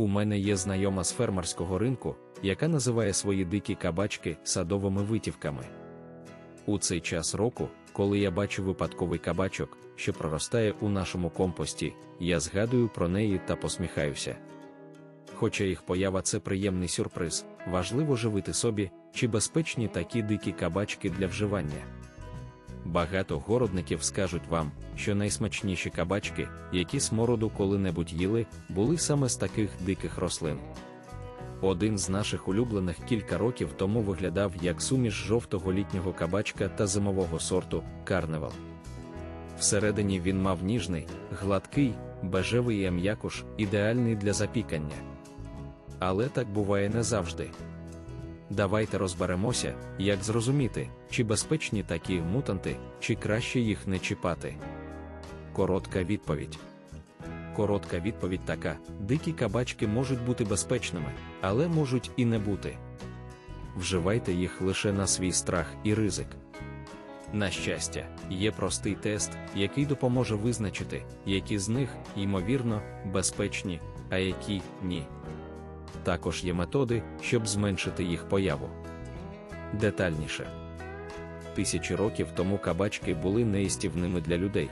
У мене є знайома з фермерського ринку, яка називає свої дикі кабачки садовими витівками. У цей час року, коли я бачу випадковий кабачок, що проростає у нашому компості, я згадую про неї та посміхаюся. Хоча їх поява це приємний сюрприз, важливо живити собі, чи безпечні такі дикі кабачки для вживання. Багато городників скажуть вам, що найсмачніші кабачки, які смороду коли-небудь їли, були саме з таких диких рослин. Один з наших улюблених кілька років тому виглядав як суміш жовтого літнього кабачка та зимового сорту карневал. Всередині він мав ніжний, гладкий, бежевий ам'якуш, ідеальний для запікання. Але так буває не завжди. Давайте розберемося, як зрозуміти, чи безпечні такі мутанти, чи краще їх не чіпати. Коротка відповідь. Коротка відповідь така: дикі кабачки можуть бути безпечними, але можуть і не бути. Вживайте їх лише на свій страх і ризик. На щастя, є простий тест, який допоможе визначити, які з них, ймовірно, безпечні, а які ні. Також є методи, щоб зменшити їх появу. Детальніше. Тисячі років тому кабачки були неїстівними для людей.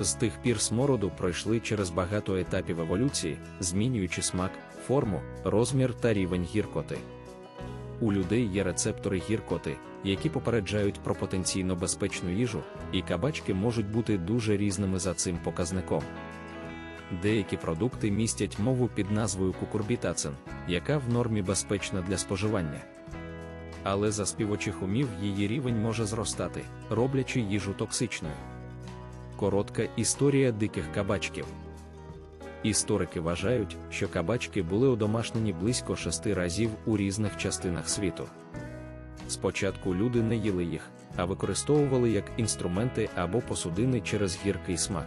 З тих пір смороду пройшли через багато етапів еволюції, змінюючи смак, форму, розмір та рівень гіркоти. У людей є рецептори гіркоти, які попереджають про потенційно безпечну їжу, і кабачки можуть бути дуже різними за цим показником. Деякі продукти містять мову під назвою кукурбітацин, яка в нормі безпечна для споживання. Але за співочих умів її рівень може зростати, роблячи їжу токсичною. Коротка історія диких кабачків. Історики вважають, що кабачки були одомашнені близько шести разів у різних частинах світу. Спочатку люди не їли їх, а використовували як інструменти або посудини через гіркий смак.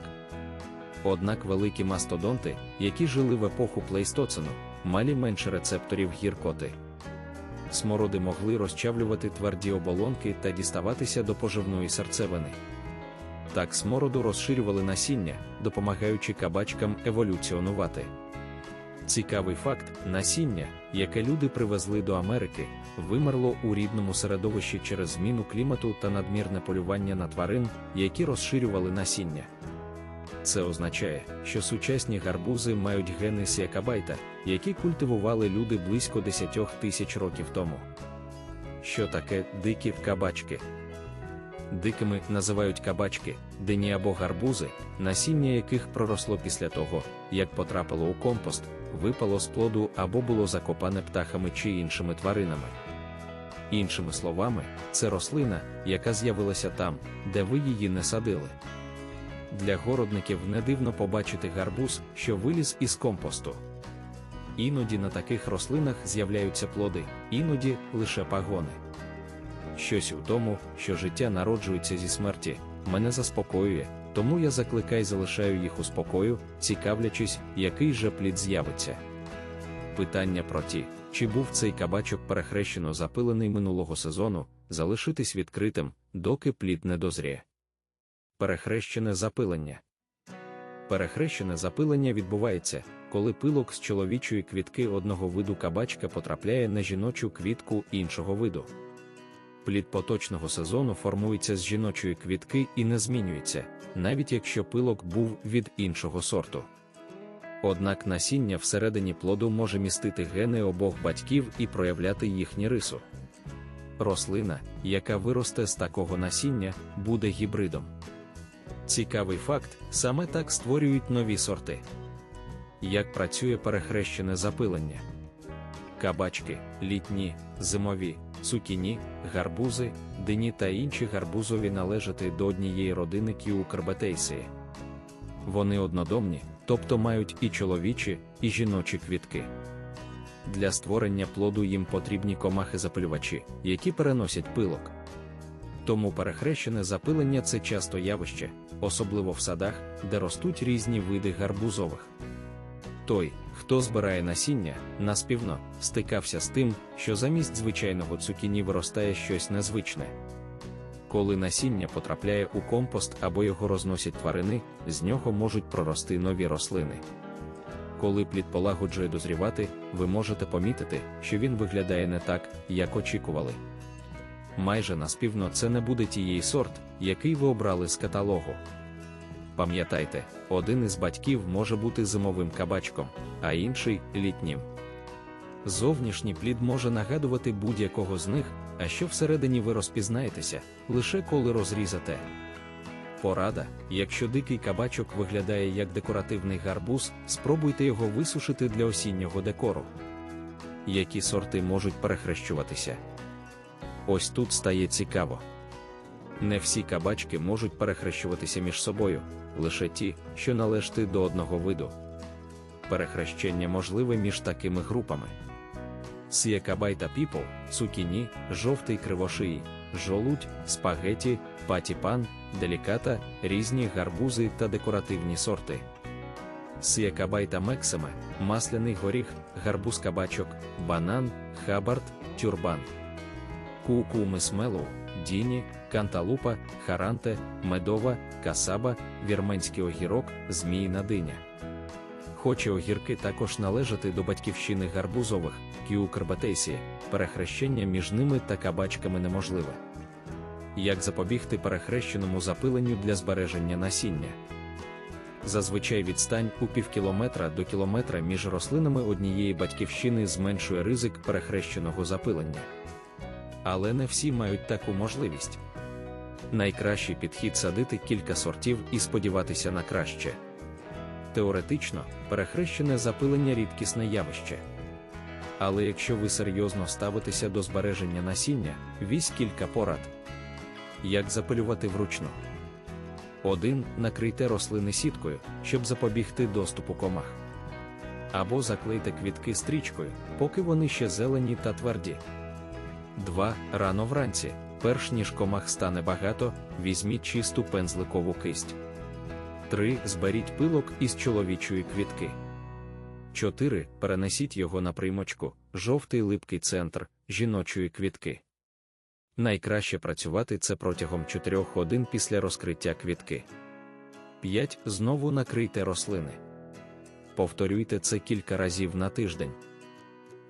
Однак великі мастодонти, які жили в епоху плейстоцену, мали менше рецепторів гіркоти. Смороди могли розчавлювати тверді оболонки та діставатися до поживної серцевини. Так смороду розширювали насіння, допомагаючи кабачкам еволюціонувати. Цікавий факт: насіння, яке люди привезли до Америки, вимерло у рідному середовищі через зміну клімату та надмірне полювання на тварин, які розширювали насіння. Це означає, що сучасні гарбузи мають гени сіакабайта, які культивували люди близько 10 тисяч років тому. Що таке дикі кабачки? Дикими називають кабачки, дині або гарбузи, насіння яких проросло після того, як потрапило у компост, випало з плоду або було закопане птахами чи іншими тваринами. Іншими словами, це рослина, яка з'явилася там, де ви її не садили. Для городників не дивно побачити гарбуз, що виліз із компосту. Іноді на таких рослинах з'являються плоди, іноді лише пагони. Щось у тому, що життя народжується зі смерті, мене заспокоює, тому я закликай залишаю їх у спокою, цікавлячись, який же плід з'явиться. Питання про ті, чи був цей кабачок перехрещено запилений минулого сезону, залишитись відкритим, доки плід не дозріє. Перехрещене запилення. Перехрещене запилення відбувається, коли пилок з чоловічої квітки одного виду кабачка потрапляє на жіночу квітку іншого виду. Плід поточного сезону формується з жіночої квітки і не змінюється, навіть якщо пилок був від іншого сорту. Однак насіння всередині плоду може містити гени обох батьків і проявляти їхні рису. Рослина, яка виросте з такого насіння, буде гібридом. Цікавий факт: саме так створюють нові сорти. Як працює перехрещене запилення? Кабачки, літні, зимові, цукіні, гарбузи, дині та інші гарбузові належати до однієї родини Кіукарбатейсії. Вони однодомні, тобто мають і чоловічі, і жіночі квітки. Для створення плоду їм потрібні комахи-запилювачі, які переносять пилок. Тому перехрещене запилення це часто явище, особливо в садах, де ростуть різні види гарбузових. Той, хто збирає насіння, наспівно стикався з тим, що замість звичайного цукіні виростає щось незвичне. Коли насіння потрапляє у компост або його розносять тварини, з нього можуть прорости нові рослини. Коли плід полагоджує дозрівати, ви можете помітити, що він виглядає не так, як очікували. Майже наспівно це не буде тієї сорт, який ви обрали з каталогу. Пам'ятайте, один із батьків може бути зимовим кабачком, а інший літнім. Зовнішній плід може нагадувати будь-якого з них, а що всередині ви розпізнаєтеся, лише коли розрізате. Порада, якщо дикий кабачок виглядає як декоративний гарбуз, спробуйте його висушити для осіннього декору. Які сорти можуть перехрещуватися? Ось тут стає цікаво. Не всі кабачки можуть перехрещуватися між собою, лише ті, що належать до одного виду. Перехрещення можливе між такими групами. Сієкабай та піпл, цукіні, жовтий кривошиї, жолудь, спагеті, патіпан, деліката, різні гарбузи та декоративні сорти. Сієкабай та мексиме, масляний горіх, гарбуз кабачок, банан, хабард, тюрбан. Кукуми смелу, діні, канталупа, харанте, медова, касаба, вірменський огірок, зміїна диня. Хоче огірки також належати до батьківщини гарбузових, кіукарбатейсі, перехрещення між ними та кабачками неможливе. Як запобігти перехрещеному запиленню для збереження насіння? Зазвичай відстань у півкілометра до кілометра між рослинами однієї батьківщини зменшує ризик перехрещеного запилення. Але не всі мають таку можливість. Найкращий підхід садити кілька сортів і сподіватися на краще. Теоретично, перехрещене запилення рідкісне явище. Але якщо ви серйозно ставитеся до збереження насіння, візь кілька порад. Як запилювати вручну? 1. Накрийте рослини сіткою, щоб запобігти доступу комах. Або заклейте квітки стрічкою, поки вони ще зелені та тверді. 2. Рано вранці, перш ніж комах стане багато, візьміть чисту пензликову кисть. 3. Зберіть пилок із чоловічої квітки. 4. Перенесіть його на приймочку, жовтий липкий центр жіночої квітки. Найкраще працювати це протягом 4 годин після розкриття квітки. 5. Знову накрийте рослини. Повторюйте це кілька разів на тиждень.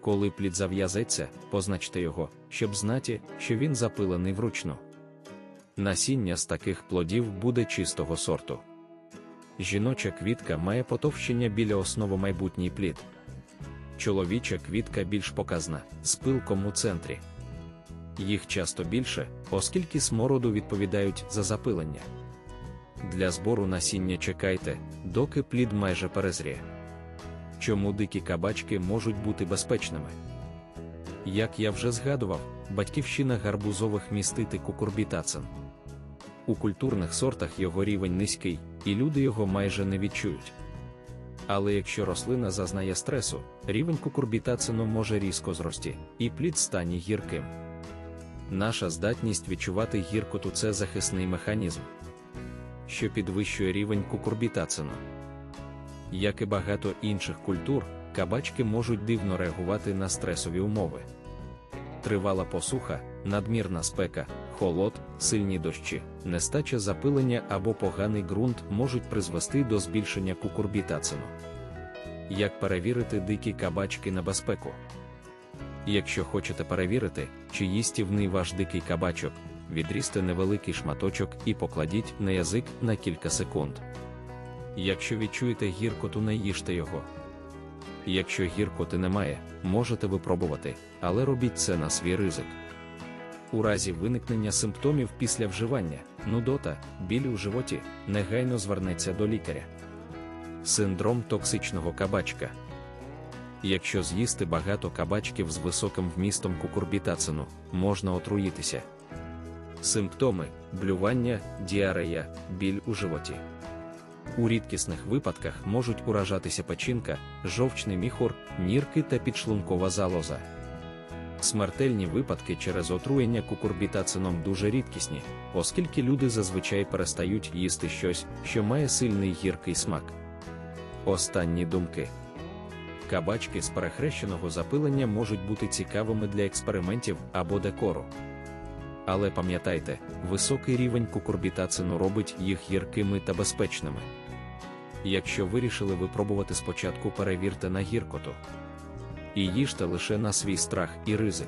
Коли плід зав'язеться, позначте його, щоб знати, що він запилений вручну. Насіння з таких плодів буде чистого сорту. Жіноча квітка має потовщення біля основи майбутній плід. Чоловіча квітка більш показна, з пилком у центрі. Їх часто більше, оскільки смороду відповідають за запилення. Для збору насіння чекайте, доки плід майже перезріє. Чому дикі кабачки можуть бути безпечними? Як я вже згадував, батьківщина гарбузових містити кукурбітацин. У культурних сортах його рівень низький, і люди його майже не відчують. Але якщо рослина зазнає стресу, рівень кукурбітацину може різко зрости, і плід стане гірким. Наша здатність відчувати гіркоту це захисний механізм, що підвищує рівень кукурбітацину. Як і багато інших культур, кабачки можуть дивно реагувати на стресові умови. Тривала посуха, надмірна спека, холод, сильні дощі, нестача запилення або поганий ґрунт можуть призвести до збільшення кукурбітацину. Як перевірити дикі кабачки на безпеку? Якщо хочете перевірити, чи їстівний ваш дикий кабачок, відрізьте невеликий шматочок і покладіть на язик на кілька секунд. Якщо відчуєте гіркоту, не їжте його. Якщо гіркоти немає, можете випробувати, але робіть це на свій ризик. У разі виникнення симптомів після вживання, нудота, біль у животі, негайно звернеться до лікаря. Синдром токсичного кабачка. Якщо з'їсти багато кабачків з високим вмістом кукурбітацину, можна отруїтися. Симптоми блювання, діарея, біль у животі. У рідкісних випадках можуть уражатися печінка, жовчний міхур, нірки та підшлункова залоза. Смертельні випадки через отруєння кукурбітацином дуже рідкісні, оскільки люди зазвичай перестають їсти щось, що має сильний гіркий смак. Останні думки. Кабачки з перехрещеного запилення можуть бути цікавими для експериментів або декору. Але пам'ятайте, високий рівень кукурбітацину робить їх гіркими та безпечними. Якщо вирішили випробувати спочатку перевірте на гіркоту. І їжте лише на свій страх і ризик.